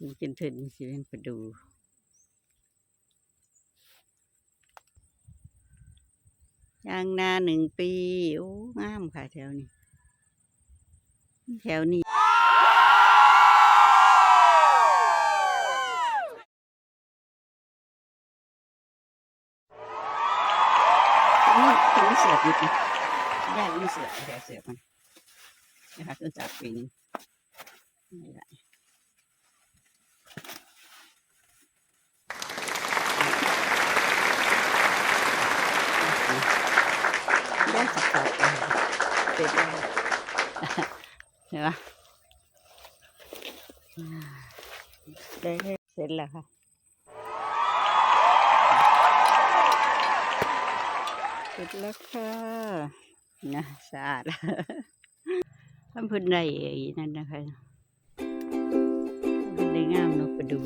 มันกินเถิดสิเป็นไปดูยางนาหนึ่งปี โอ้งามค่ะแถวนี้ แถวนี้นี่ถึงเสือกอยู่นะย่าไม่เสือกแต่เสือกมันนะคะต้นจากปีนี้นี่แหละได้สักตัด เสร็จแล้วเห็นปะได้เสร็จแล้วค่ะเสร็จแล้วค่ะนะสะอาดทำพื้นใดนั่นนะคะพื้นใดงามนาะไปดู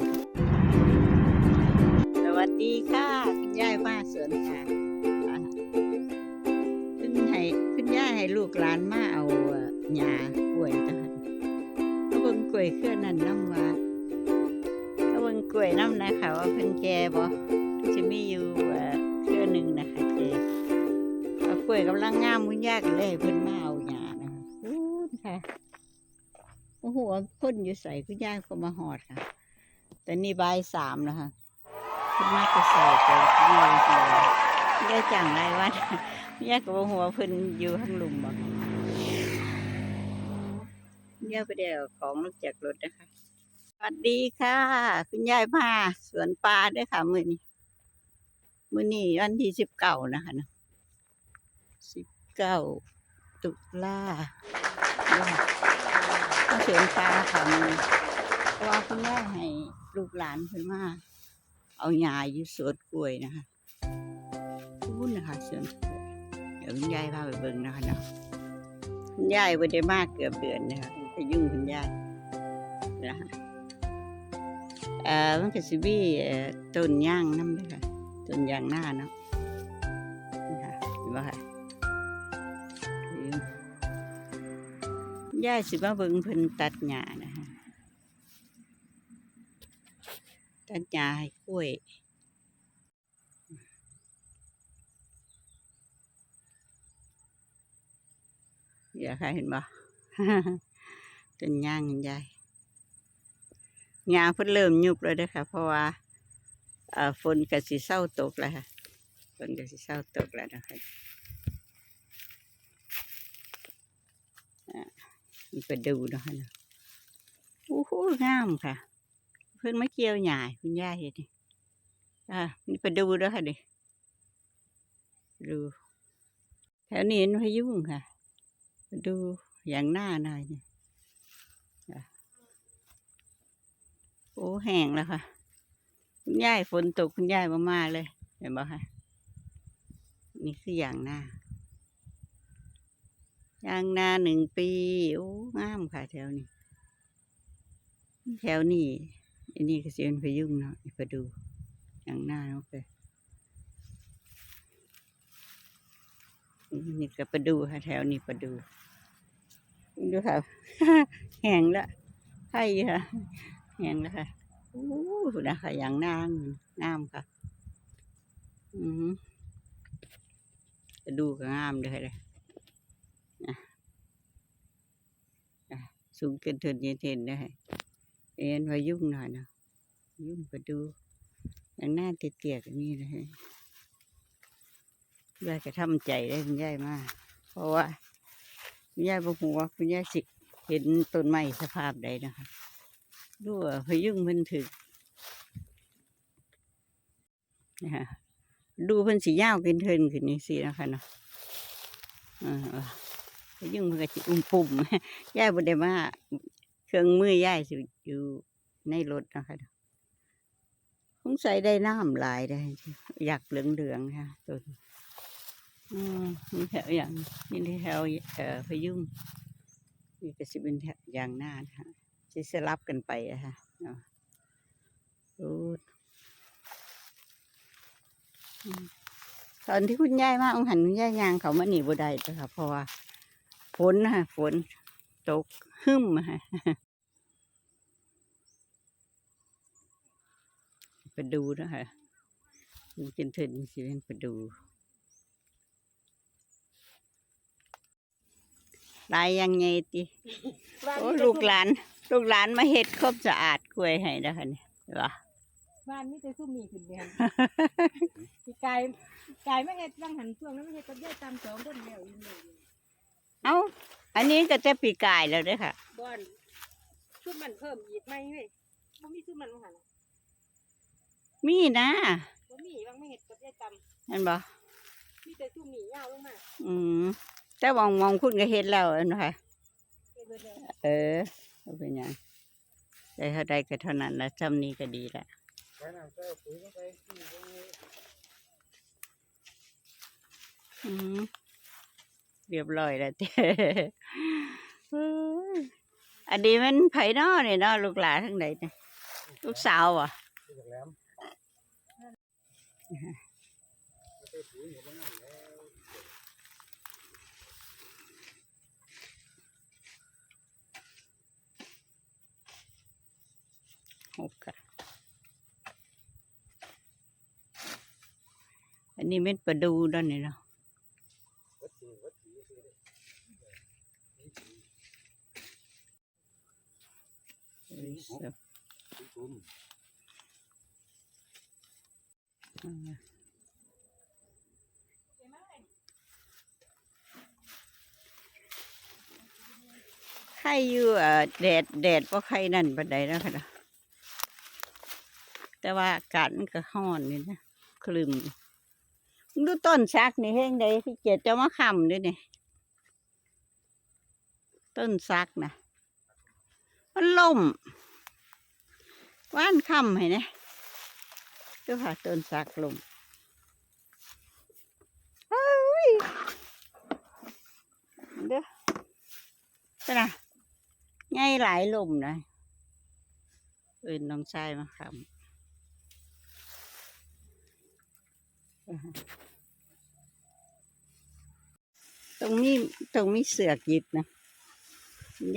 สวัสดีค่ะ คุณยายมาสวนค่ะ ให้ลูกหลานมาเอาเอ่อหญ้ากล้วยจ้ะค่ะเขาเบิ่งกล้วยเครื่อนั่นน้ำว่าเขาเบิ่งกล้วยน้ำนะคะว่าเพิ่นแก่บ่จะมีอยู่เครื่อหนึ่งนะคะแก่เอากล้วยกำลังงามคุณยากเลยเพิ่นมาเอาหญ้านะคะพูดค่ะโอ้โหคนอยู่ใส่คุณยายก็มาหอดค่ะ แต่นี่บ่ายสามแล้วค่ะคุณมาจะใส่ไปยายเดี ยวคุณยาจังไรวะคุณยาก็บหัวเพิ่นอยู่ข้างลุมบอกคุณยายไปเดี๋ยวของจากรถนะคะ สวัสดีค่ะ คุณยายมาสวนปลาด้วยค่ะ มือนี้มือนี้วันที่สิบเก้านะคะนะสิบเก้าตุลาก็เสียงปลาค่ะมันเพราะว่าคุณแม่ให้ลูกหลานเพิ่นมาเอาหญ้าอยู่สวนกล้วยนะคะ พูดนะคะเสวนกล้วยเดี๋ยวคุณยายพาไปเบิ่งนะคะเนาะคุณยายไ่ได้มากเกือบเดือนนะคะไปยุ่งคุณยายนะคะเอ่อมันก็สิมีต้นย่างน้ำด้วยค่ะต้นยางหน้าเนาะนะคะเห็นบ่ค่ะย่ายสิมาเบิ่งเพิ่นตัดหญ้านะฮะตัดหญ้าให้กล้วย เดี๋ยวค่ะเห็นบ่ต้นย่างเห็นยายหญ้าเพิ่นเริ่มยุบแล้วเด้อค่ะ เพราะว่าเอ่อฝนก็สิเศร้าตกแล้วค่ะฝนก็สิเศร้าตกแล้วนะคะนี่ไปดูเนาะคะเนาะโอ้โหงามค่ะ เพิ่นมาเกี่ยวหญ้าให้คุณย่าเห็นนี่อ่านี่ไปดูเด้อค่ะดิดูแถวนี้มันพายุงค่ะไป ดูอย่างหน้าหน่อยนี่อะโอ้แห้งแล้วค่ะ คุณยายฝนตกคุณยายมามาเลย เห็นบ่คะนี่คืออย่างหน้า อย่างหน้าหนึ่งปี โอ้งามค่ะแถวนี้ แถวนี้อันนี้ก็เสียนพยุงเนาะไปดู อย่างหน้าเนาะไปนี่ก็ไปดูค่ะแถวนี้ไปดู ดูค่ะ แห้งละไข่ค่ะแห้งแล้วค่ะโอ้นะคะอย่างนางงามค่ะ อือหือไปดูก็งามเลยเลยสูงเกินเทินเย็นเทนได้เอ็นไว้ยุ่งหน่อยนะยุ่งไปดูอย่างหน้าเตี้ยๆกันนี่เลยยายจะทำใจได้คุณยายมาก เพราะว่า คุณยายบอกว่าคุณยายสิเห็นต้นไม้สภาพใดนะคะดูว่าพยุงมันถึกนะฮะดูเพิ่นสียาวเป็นเทินขึ้นนี่สินะคะเนาะอ่ายุ่งมันก็จิอุ้มปุ่มยายบได้มาเครื่องมือยายสิอยู่ในรถนะคะคงใส่ได้น้ำหลายได้ อยากเหลืองๆค่ะตัว อืมนี่แถวอย่างนี่แถวเอ่อพยุงนี่ก็สิเป็นแถวอย่างหน้านะคะสิสลับกันไปอะค่ะเนาะโอ้ตอนที่คุณยายมาองหันคุณยายยางเขามาหนีบ่ได้เลยค่ะเพราะว่าฝนนะคะฝนตกหึ่มค่ะปดูนะคะมันเป็นเถินสิเป็นประดูลายยังไงติโอ้ลูกหลาน ลูกหลานมาเฮ็ดครบสะอาดกล้วยให้นะคะเนี่ยว่าบ้านนี่จะซุ่มมีขึ้นเดือนพี่กายกายไม่เฮ็ดบางหันช่วงนั้นไม่เฮ็ดกับยายตามสองคนเดียวอยู่เลยเอ้า อันนี้ก็จะปีกายแล้วเด้อค่ะบอนซุ่มมันเพิ่มอีกไหมเว้ยบ่มีซุ่มมันบางหันมีนะบ่มีบางไม่เฮ็ดกับยายตามนั่นบ่มีแต่ซุ่มนี่ยาวลงมาอืม แต่มองมองคุณก็เฮ็ดแล้วอันค่ะเออเป็นยังได้เท่าใดก็เท่านั้นละจำนี้ก็ดีละไว้น้ำใส่ปุ๋ยลงไปที่ตรงนี้อืมเรียบร้อยแล้วเจ้อันนี้มันไผนอเนี่ยนาะลูกหลานทั้งใดเนี่ยลูกสาวอะ ที่จากแหกคะอันนี้เม็ดประดูด้านนี้เนาะใครอยู่แดดแดดเพราะใครนั่นบันไดแล้วค่ะ แต่ว่าอากาศมันก็ห้อนนี่นะคลึมดูต้นซักนี่เฮงใดพี่เกียรติจะมาคำด้วยนี่ต้นซักนะมันล่มว่านคำให้นะดูค่ะต้นซักล่มเฮ้ยเด้อเป็นไงง่ายหลายลมนะเอื่นน้องชายมาคำ ตรงนี้ตรงมีเสือกยึดนะ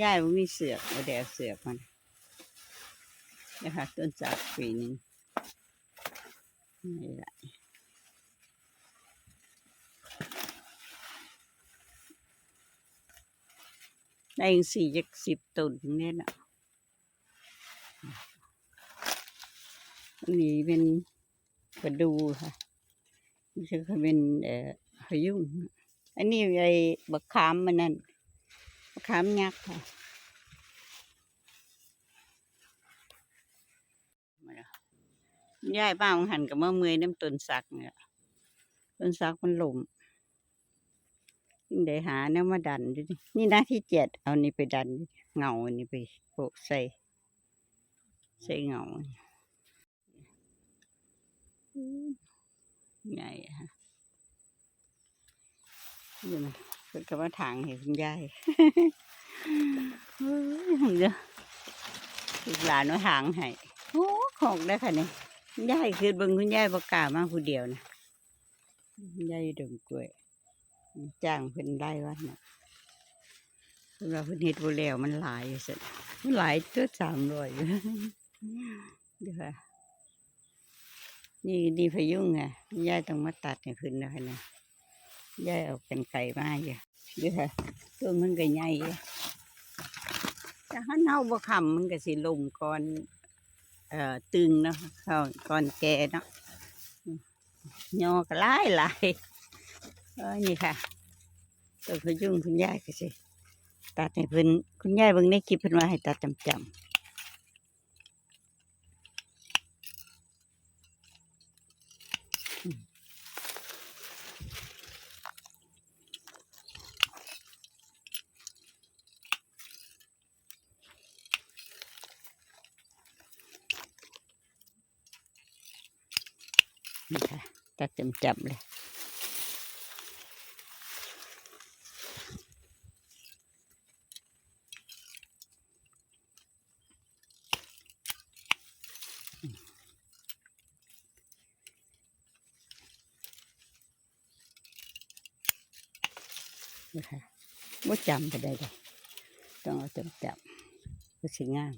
ย่ายว่ามีเสือกเอาแดวเสือกมันนะคะต้นจากปีนึงนี่แหละได้อีกสี่จากสิบต้นเนี่ยนะอันนี้เป็นกระดูค่ะ นี่คือเป็นเอ่อพยุงอันนี้ไอ้บักขามมันนั่นบักขามยักษ์ค่ะย้ายบ้านหันกับเมื่อเมื่อยน้ำต้นสักเนี่ยต้นสักมันหลมยิ่งได้หาแนวมาดันดินี่หน้าที่เจ็ดเอานี่ไปดันเงาอันนี้ไปโปะใส่ใส่เงา ใหญ่ฮะนี่มันเป็นกับว่าทางให้คุณยายเฮ้ยเด้อลูกหลานว่าทางให้โอ้ของได้ค่ะเนี่ยยายคือเบิ่งคุณยายประกล้ามาผู้เดียวนะยายอยู่ดงกล้วยจ้างเพิ่นได้วันน่ะเพิ่นว่าเพิ่นเฮ็ดบ่แล้วมันหลายสุดมันหลายตัวสามร้อยอยู่เด้อค่ะ นี่ดีพยุงไงยายต้องมาตัดให้เพิ่นนะคะเนี่ยยายเอาเป็นไก่มาอยู่เด้อตัวมันก็ใหญ่แต่ถ้าเน่าบ่คำมันก็สิลมก่อนเอ่อตึงเนาะก่อนแก่เนาะยอก็หลายหลายเออนี่ค่ะตัวพยุงคุณยายก็สิตัดให้เพิ่นคุณยายเบิ่งในคลิปเพิ่นว่าให้ตัดจำจำนี่ ค่ะตัดจำจำเลยนี่ค่ะบ่จำไปได้เลยต้องเอาจำจำก็สิงาม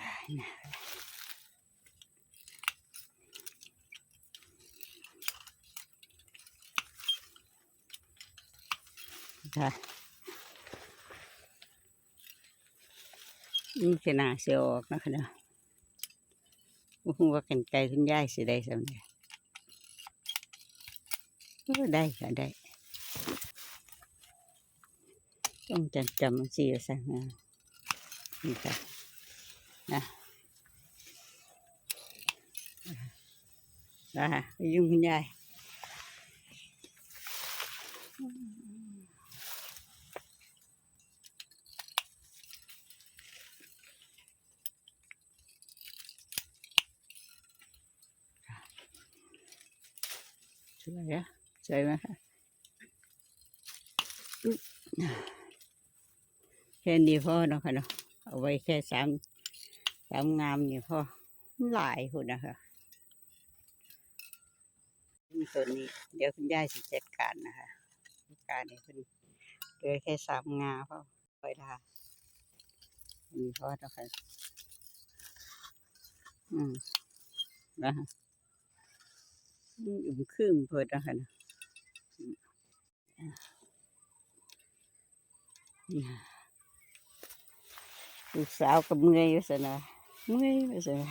อ้ายน่า ค่ะนี่ขนาดเสียออกนะคะเนาะว่ากันไกลคุณยายสิได้สำเร็จได้ค่ะได้ ต้องจำจำสีสังนะนี่ค่ะนะนะยุ่งคุณยาย สวยอะสวยไหมคะแค่นี้พ่อเนาะค่ะเนาะเอาไว้แค่สามสามงามนี่พ่อหลายคนนะคะตัวนี้เดี๋ยวคุณยายสิจัดการนะคะจัดการให้คุณเหลือแค่สามงาพอปล่อยทาอันนี้พอเนาะค่ะอืมนะคะ อืมอึมครึมเพิ่นะคะนะลูกสาวกับเมื่อยอยู่สนะเมื่อยอยู่สนะ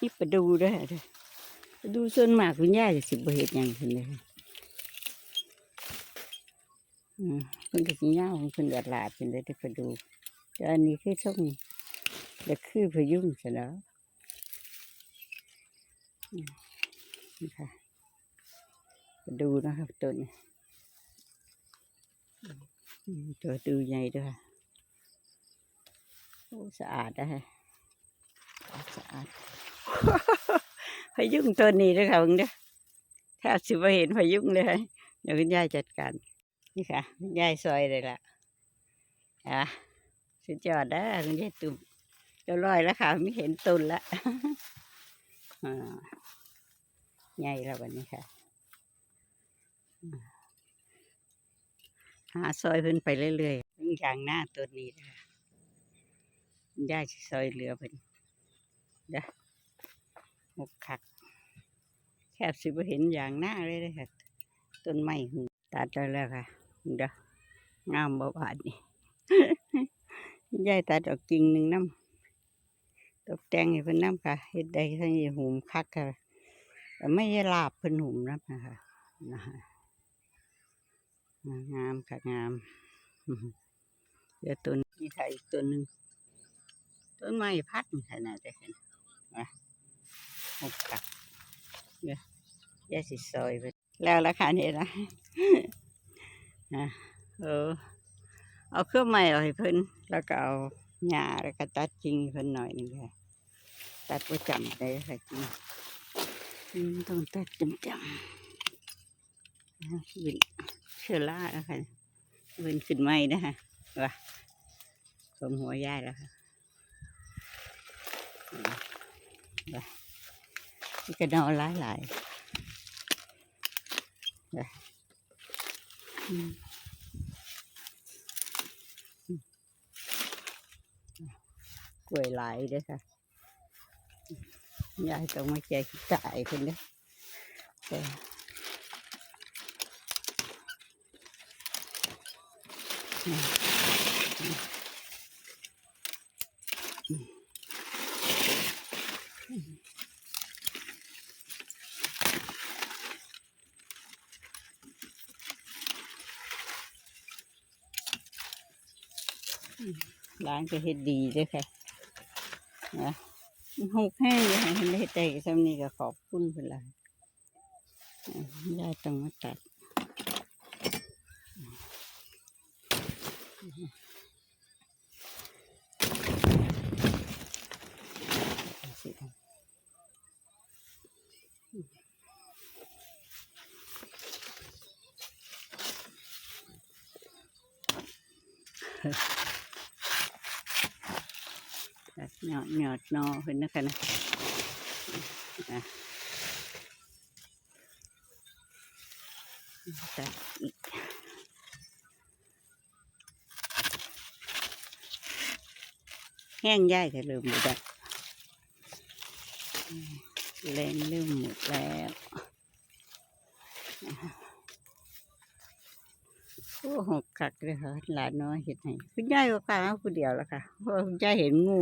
นี่ไปดูเด้วยเด้อไปดูส่วนมากคุณย่าจะสิบเฮ็ดหยังขึ้นเลยอืมเพิ่นก็สิยาของเพิ่นกัดลาดขึ้นเลยที่ไปดูแต่อันนี้คือช่องเด็กคือพยุงซะแนี่ค่ะดูนะครับต้นนี้ตัวดูใหญ่ด้วยโอ้สะอาดนะฮะสะอาดพายุงตัวนี้ด้วยค่ะมึงเด้อแทบสิบเห็นพายุงเลยเดี๋ยวคุณยายจัดการนี่ค่ะคุณยายซอยเลยล่ะอะสุดยอดนะคุณยายตุ่มเรียบร้อยแล้วค่ะไม่เห็นตุนละอ่า ใหญ่แล้ววันนี้ค่ะหาซอยเพิ่นไปเรื่อยๆทุกอย่างหน้าตัวนี้นะคะย่าซอยเหลือเพิ่นเด้อหกคัก แคบสิบ่เห็นอย่างหน้าเลยเด้อค่ะ ต้นไม้ตัดได้แล้วค่ะเด้องามบ่บาดนี่ยายตัดออกกิ่งหนึ่งน้ำตกแต่งให้เพิ่นน้ำค่ะเฮ็ดได้ทั้งยี่หุมคักค่ะ ไม่ได้ลาบเพิ่นหุ่มน้ำนะคะนะคะงามค่ะงาม เดี๋ยวต้นนี้ถ่ายอีกต้นหนึ่งต้นไม้พัดนี่ขนาดจะเห็นนะหกกักเนี่ยยาสิซอยไปแล้วราคานี่นะนะเออเอาเครื่องไม้เอาให้เพิ่นแล้วก็เอาหญ้าแล้วก็ตัดจริงให้เพิ่นหน่อยนึงค่ะตัดประจำได้ค่ะจริง ต้องตัดจำจำนะเป็นเชื้อราแล้วค่ะเป็นขึ้นไม้นะคะว่าผมหัวย่ายแล้วค่ะนี่ก็นอนหลายหลายๆนะอืมอืมกล้วยหลายด้วยค่ะ ยายต้องมาแจกจ่ายคนเด้อแต่อืมอืมอืมร้านก็เฮ็ดดีด้วยค่ะนะ หกแห้งเลยค่ะเห็นได้ใจซ้ำนี้ก็ขอบคุณเพิ่นละอ่ายายต้องมาตัดสิตัด หยอดหยอดนอเพิ่นนะคะนะอะตัดอีกแห้งย่ายก็เริ่มหมดแล้วแรงเริ่มหมดแล้วโอ้หกคักเลยค่ะหลานน้อยเห็นให้คุณยายก็กล้าเอาผู้เดียวแล้วค่ะเพราะคุณยายเห็นงู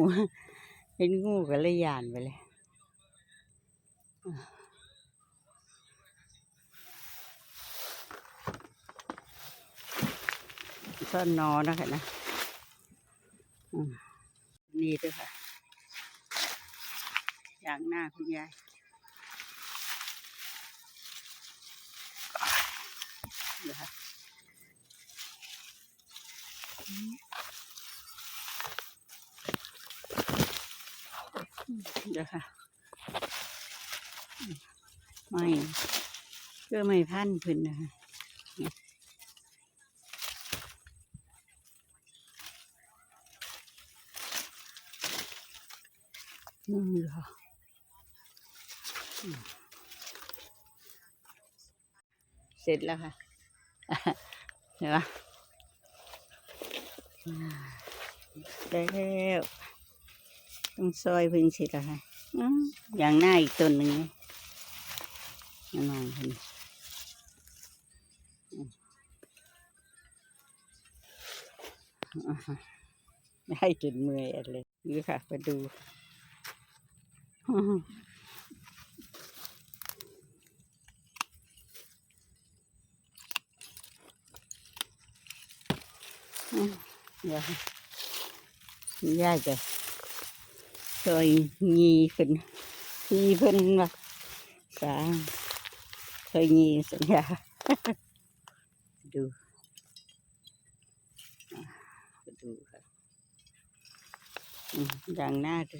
เห็นงูก็เลยยานไปเลยก็นอนนะคะนะนี่ด้วยค่ะ อย่างหน้าคุณยายเดี๋ยวค่ะอืม เดี๋ยวค่ะไม่เพื่อไม่พันพื้นนะคะนี่นู่นเสร็จแล้วค่ะเห็นปะอ่าได้แล้ว ต้องซอยเพิ่งสร็จแล้วค่ะอย่างหน้าอีกต้นหนึ่งนะนั่นมองเห็นอืมอ่าฮะได้จนเมื่อยอะเลยนี่ค่ะมาดูอืมเดี๋ยวคุณยายจะ ซอยงีเพิ่นงีเพิ่นว่าสาซอยงีสัญญาดูดูค่ะอย่างหน้าดู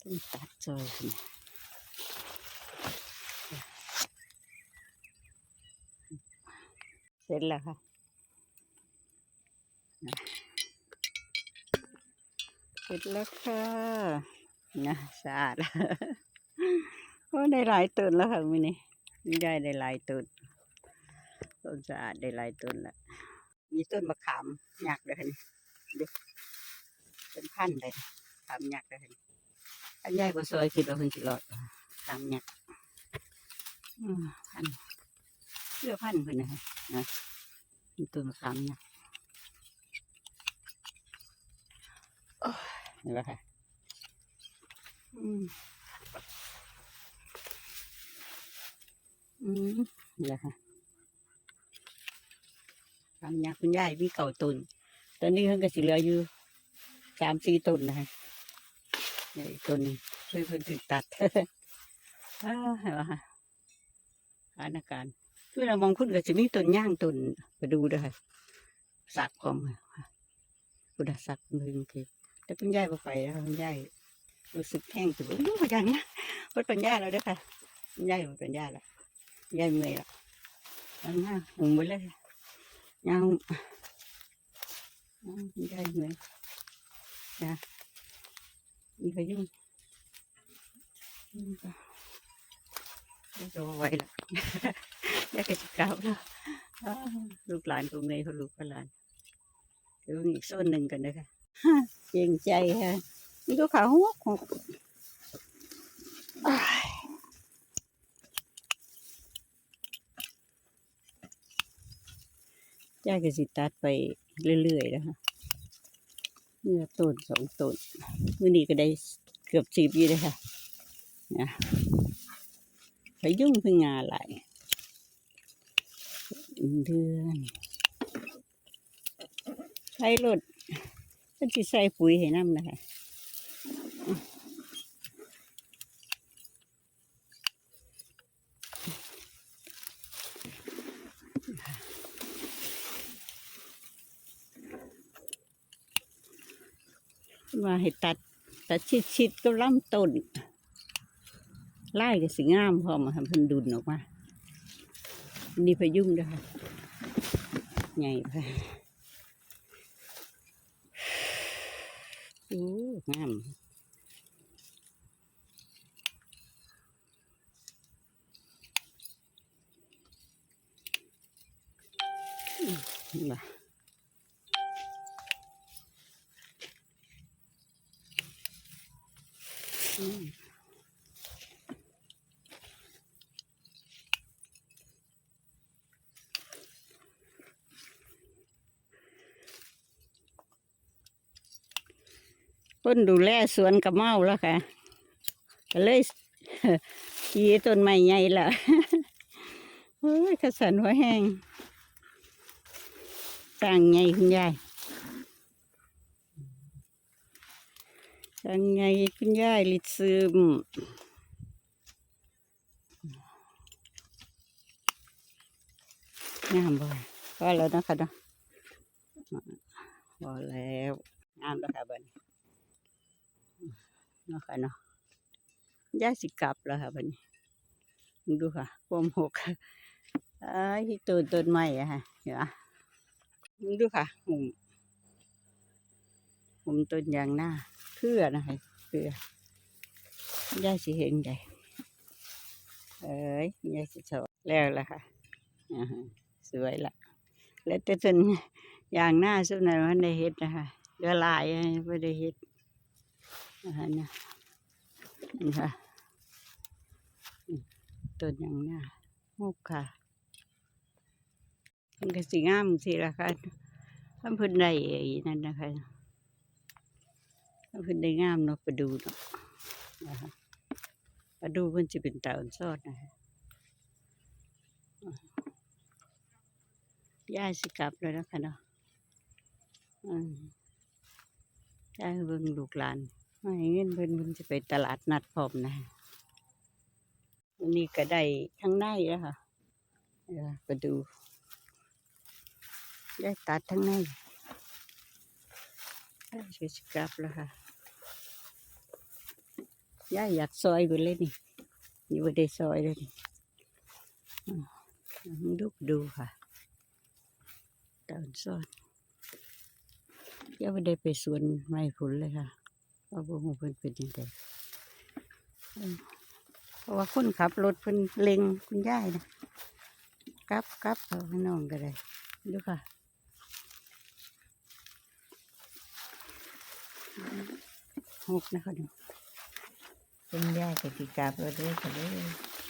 ต้องตัดซอยขึ้นเสร็จแล้วค่ะ ร็จแล้วค่ะนะสะอาดโอ้ได้หลายต้นแล้วค่ะมื้อนี้ได้ได้หลายต้นต้นสะอาดได้หลายต้นแล้วมีต้นมะขามหยักเลยค่ะนี่ดูเป็นพันเลยขามหยักเลยค่ะนี่อันใหญ่กว่าซอยคิดว่าเพิ่นสิรอดขามหยักอืมพันเสื้อพันเพิ่นนะคะนะมีต้นมะขามหยักโอ้ย เห็นไหมคะอืมอืมนี่แหละค่ะทำยาคุณยายมีเก่าตุนตอนนี้เพิ่งก็สิเหลืออยู่สามสี่ต้นนะคะนี่อีกต้นหนึงเพิ่งเพิ่งถึงตัดอ้าเห็นไหมคะสถานการณ์คือเรามองคุณก็จะมีต้นย่างต้นไปดูด้วยค่ะสักของค่ะคุณสักมือคือ แต่คุณยายไปไปแล้วคุณยายรู้สึกแห้งถึงรู้ว่าอย่างนี้ยว่าเป็นยาแล้วเด้วยค่ะคุณยายมันเป็นยาแล้วยายเมื่อยละยังห้าหุ่มไปเลยยังยายเมื่อยนะมีพยุงจะไหวละยายก็จะกล่าวแล้วลูกหลานตัวเมย์เขาลูกหลานเดี๋ยวมีอีกโซนหนึ่งกันนะคะ เก่งใจค่ะนี่ก็ขาหัวหกอ้ายาก็สิตัดไปเรื่อยๆนะคะเมื่อต้นสองต้นมื่อนี้ก็ได้เกือบสิบอยู่เลยค่ะนะไปยุ่งพิ่งงานหลายเดือนใช้รถ ก็จะใส่ปุ๋ยให้น้ำนะคะมาให้ตัดตัดชิดๆก็ล่ำต้นไล่ก็สิงามพอมาทำเพิ่นดุนออกมานี่พยุงด้วยค่ะใหญ่ไป นะอืมคนดูแลสวนกระเมาแล้วค่ะก็เลยขี่ต้นไม่ใหญ่ละเฮ้ยขสันหัวแห้ง สร้างไงคุณยายสร้างไงคุณยายลิดซึมงามบ่พอแล้วนะคะเนาะพอแล้วงามแล้วค่ะบันี้เนาะค่ะเนาะยายสิกลับแล้วค่ะบันี้ดูค่ะความหกค่ะอ้ยที่ต้นต้นไม้อะค่ะเห็นไหม มึงดูค่ะหุ่มหุ่มต้นยางหน้าเพื่อนะคะเพื่อยายสิเห็นได้เอ้ยยายสิชอบแล้วล่ะค่ะสวยละแล้วแต่ต้นยางหน้าสุดนั้นมันได้เฮ็ดนะคะเรือลายไม่ได้เฮ็ดนะคะเนี่ยนี่ค่ะต้นยางหน้ามุกค่ะ มันก็สิงามสิละค่ะทำเพื้นได้นั่นนะคะทำเพื้นได้งามเนาะไปดูเนาะนะคะมาดูเพิ่นจะเป็นตาอ่อนซอดนะคะย่าสิกลับแล้วนะคะเนาะอืมย่ายเบิ่งลูกหลานไม่เงินเพิ่นเพิ่นจะไปตลาดนัดพร้อมนะวันนี้ก็ได้ทั้งในแล้วค่ะไปดู ได้ตัดทั้งในย่ายกลับแล้วค่ะย่ายอยากซอยไปเลยนี่อยู่บ่ได้ซอยเลยนี่ดูดูค่ะตอนซ่อนยังไม่ได้ไปสวนไม้ผลเลยค่ะเพราะว่าหมูเพิ่นเป็นยังไงเพราะว่าคนขับรถเพิ่นเล็งคุณยายนะกลับกลับเอาให้น้องก็ได้ดูค่ะ หกนะคะดูเป็นยายกับสิกลับแล้วเด้อค่ะเด้อ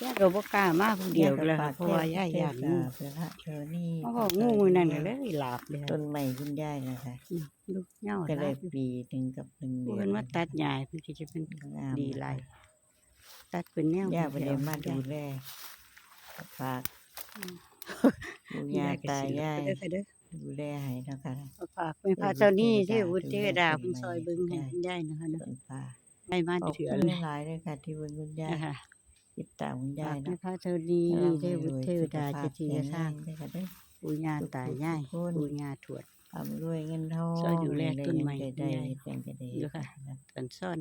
ยายก็บ่กล้ามาผู้เดียวเลยค่ะเพราะว่ายายอยากงูเพื่อพระเธอนี่เพราะว่างูมือนั่นก็เลยหลาบเลยต้นใหม่คุณยายนะคะอืมลูกเหงาก็หได้ลายปีหนึ่งกับหนึ่งเดือเพิ่นนมาตัดหญ้าเพิ่นก็จะเป็นงามดีหลายตัดเป็นแนวย่าไปได้มาดูแลแลฝากดูยาตายายเด้อค่ะเด้อดูแลให้นะคะฝากเป็นพระเจ้านี่ที่วุฒิเทวดาคุณซอยเบึงให้คุณยายนะคะเนาะต้นฟ้าได้มาขอบเถื่อคุณเลยหลายๆเลยค่ะ ที่เบิ่งคุณยายนะคะติดตามคุณยาฝายกเป็นนะพระเจ้านี่เทวุฒิเทวดาเจะทีจะสร้างได้ค่ะเด้อปู่ย่าตายายทุกคนปู่ย่าทวดทำด้วยเงินทองช่วยดูแลต้นไม้ได้ได้คุณยายแต่งก็ได้เดี๋ยวค่ะต้นซ่อน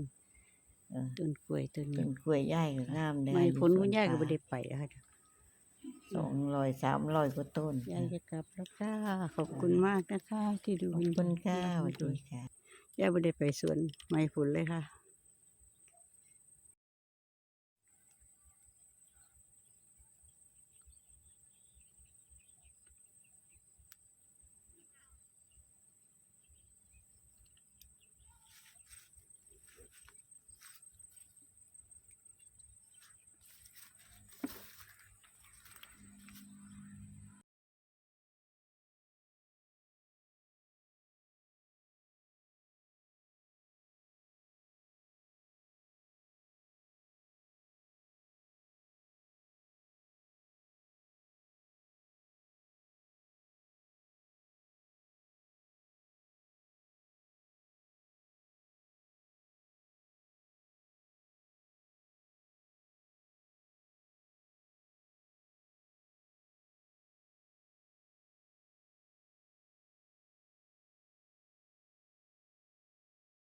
เออต้นกล้วยต้นต้นกล้วยย่ายก็งามเลยไม่ผลคุณยายก็บ่ได้ไปนะคะ สองร้อยสามร้อยกว่าต้นยายจะกลับแล้วค่ะ ขอบคุณมากนะคะ ที่ดูขอบคุณค่ะสวัสดีค่ะยายบ่ได้ไปสวนไม้ผลเลยค่ะ